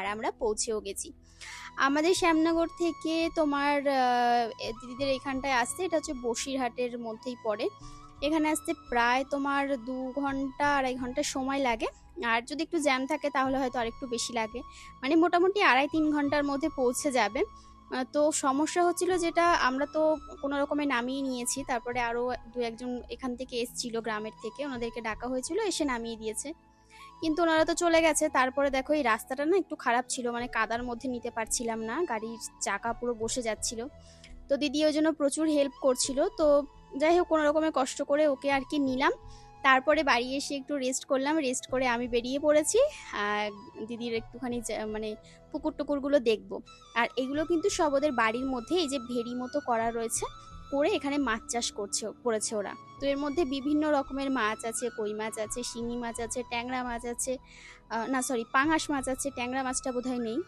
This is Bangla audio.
আর আমরা পৌঁছেও গেছি। আমাদের শ্যামনগর থেকে তোমার দিদিদের এখানটায় আসতে এটা হচ্ছে বসিরহাটের মধ্যেই পড়ে। এখানে আসতে প্রায় তোমার দু ঘণ্টা, আড়াই ঘণ্টা সময় লাগে। আর যদি একটু জ্যাম থাকে তাহলে হয়তো আরেকটু বেশি লাগে। মানে মোটামুটি আড়াই তিন ঘণ্টার মধ্যে পৌঁছে যাবে। তো সমস্যা হচ্ছিল যেটা আমরা তো কোনো রকমে নামিয়ে নিয়েছি। তারপরে আরও দু একজন এখান থেকে এসছিল গ্রামের থেকে। ওনাদেরকে ডাকা হয়েছিল, এসে নামিয়ে দিয়েছে। কিন্তু ওনারা তো চলে গেছে। তারপরে দেখো এই রাস্তাটা না একটু খারাপ ছিল মানে কাদার মধ্যে নিতে পারছিলাম না, গাড়ির চাকা পুরো বসে যাচ্ছিল। তো দিদি ওই জন্য প্রচুর হেল্প করছিল। তো যাই হোক, কোনো রকমের কষ্ট করে ওকে আর কি নিলাম। তারপরে বাড়ি এসে একটু রেস্ট করলাম। রেস্ট করে আমি বেরিয়ে পড়েছি। আর দিদির একটুখানি মানে পুকুর টুকুরগুলো দেখব। আর এগুলো কিন্তু সব ওদের বাড়ির মধ্যে এই যে ভেড়ি মতো করা রয়েছে করে এখানে মাছ চাষ করছে, করেছে ওরা। তো এর মধ্যে বিভিন্ন রকমের মাছ আছে, কই মাছ আছে, শিঙি মাছ আছে, ট্যাংরা মাছ আছে না সরি পাঙাশ মাছ আছে, ট্যাংরা মাছটা বোধহয় নেই।